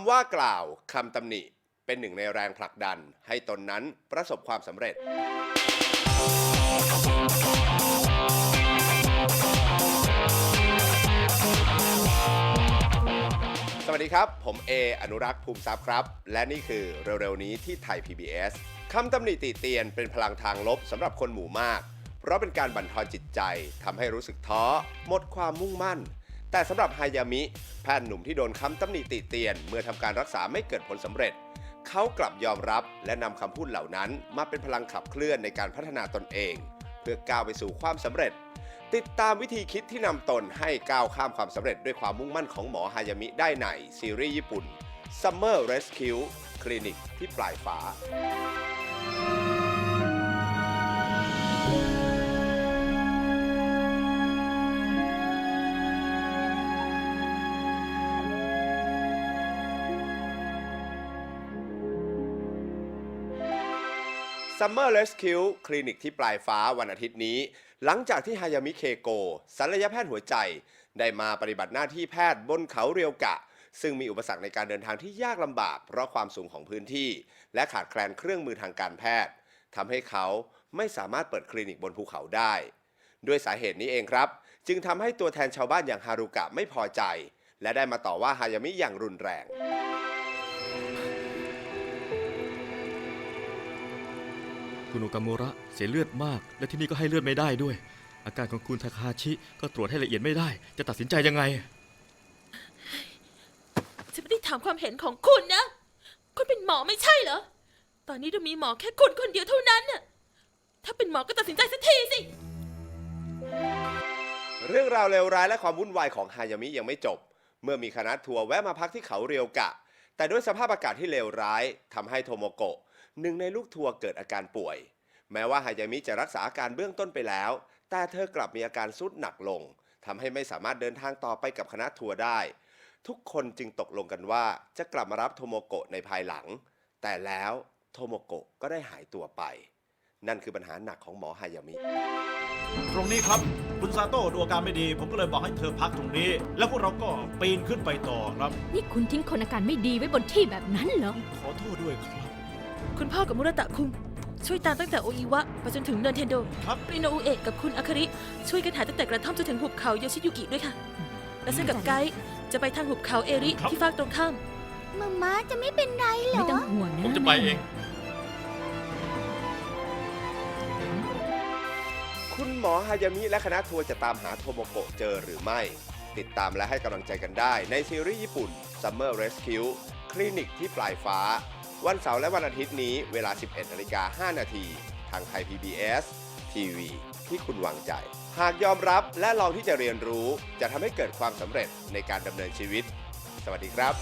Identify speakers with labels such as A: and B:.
A: ำว่ากล่าวคำตำหนิ เป็นหนึ่งในแรงผลักดัน ให้ตนนั้นประสบความสำเร็จ สวัสดีครับ ผมเออนุรักษ์ภูมิทรัพย์ครับ และนี่คือเร็วๆนี้ที่ไทย PBS คำตำหนิติเตียนเป็นพลังทางลบสำหรับคนหมู่มาก เพราะเป็นการบั่นทอนจิตใจทำให้รู้สึกท้อหมดความมุ่งมั่น แต่สำหรับฮายามิ แพทย์หนุ่มที่โดนคำตำหนิติเตียน เมื่อทำการรักษาไม่เกิดผลสำเร็จ เขากลับยอมรับและนำคำพูดเหล่านั้น มาเป็นพลังขับเคลื่อนในการพัฒนาตนเอง เพื่อก้าวไปสู่ความสำเร็จ ติดตามวิธีคิดที่นำตนให้ก้าวข้ามความสำเร็จด้วยความมุ่งมั่นของหมอฮายามิได้ในซีรีส์ญี่ปุ่น Summer Rescue คลินิกที่ปลายฟ้า Summer Rescue คลินิกที่ปลายฟ้าวันอาทิตย์นี้ หลังจากที่ฮายามิเคโกศัลยแพทย์หัวใจ ได้มาปฏิบัติหน้าที่แพทย์บนเขาเรียวกะ ซึ่งมีอุปสรรคในการเดินทางที่ยากลำบาก เพราะความสูงของพื้นที่ และขาดแคลนเครื่องมือทางการแพทย์ทำให้เขาไม่สามารถเปิดคลินิกบนภูเขาได้ ด้วยสาเหตุนี้เองครับ จึงทำให้ตัวแทนชาวบ้านอย่างฮารุกะไม่พอใจ และได้มาต่อว่าฮายามิอย่างรุนแรง
B: คุณโอกามูระเสียเลือดมาก และที่นี่ก็ให้เลือดไม่ได้ด้วย อาการของคุณทาคาชิก็ตรวจให้ละเอียดไม่ได้ จะตัดสินใจยังไง
C: ฉันไม่ได้ถามความเห็นของคุณนะ คุณเป็นหมอไม่ใช่เหรอ ตอนนี้เรามีหมอแค่คุณคนเดียวเท่านั้นน่ะ ถ้าเป็นหมอก็ตัดสินใจสักทีสิ
A: เรื่องราวเลวร้ายและความวุ่นวายของฮายามิยังไม่จบ เมื่อมีคณะทัวร์แวะมาพักที่เขาเรียวกะ แต่ด้วยสภาพอากาศที่เลวร้ายทำให้โทโมโกะ หนึ่งในลูกทัวร์เกิดอาการป่วย แม้ว่าฮายามิจะรักษาอาการเบื้องต้นไปแล้ว แต่เธอกลับมีอาการสุดหนักลงทำให้ไม่สามารถเดินทางต่อไปกับคณะทัวร์ได้ ทุกคนจึงตกลงกันว่าจะกลับมารับโทโมโกะในภายหลัง แต่แล้วโทโมโกะก็ได้หายตัวไป นั่นคือปัญหาหนักของหมอฮายามิ
D: ตรงนี้ครับคุณซาโต้ดูอาการไม่ดี ผมก็เลยบอกให้เธอพักตรงนี้ แล้วพวกเราก็ปีนขึ้นไปต่อครับ
E: นี่คุณทิ้งคนอาการไม่ดีไว้บนที่แบบนั้นเหรอ
D: ขอโทษด้วยครับ
C: คุณพ่อกับมุระตะคุง ช่วยตามตั้งแต่โออิวะไปจนถึงเนินเทนโด
D: ครับ
C: ริโนอุเอะกับคุณอาคาริ ช่วยกันหาตั้งแต่กระท่อมจนถึงหุบเขาโยชิยุกิด้วยค่ะ และฉันกับไกด์จะไปทางหุบเขาเอริ
D: ครับ
C: ที่ฟากตรงข้าม
F: มาม่าจะไม่เป็นไรเหร
E: ไม่
F: อ
E: ต้องห่วงนะ
B: ผมจะไปเอง
A: คุณหมอฮายามิและคณะทัวร์จะตามหาโทโมโกะเจอหรือไม่ ติดตามและให้กำลังใจกันได้ในซีรีส์ญี่ปุ่น Summer Rescue คลินิกที่ปลายฟ้า วันเสาร์และวันอาทิตย์นี้เวลา 11นาฬิกา5นาทีทางไทย PBS ทีวีที่คุณวางใจ หากยอมรับและลองที่จะเรียนรู้จะทำให้เกิดความสำเร็จในการดำเนินชีวิต สวัสดีครับ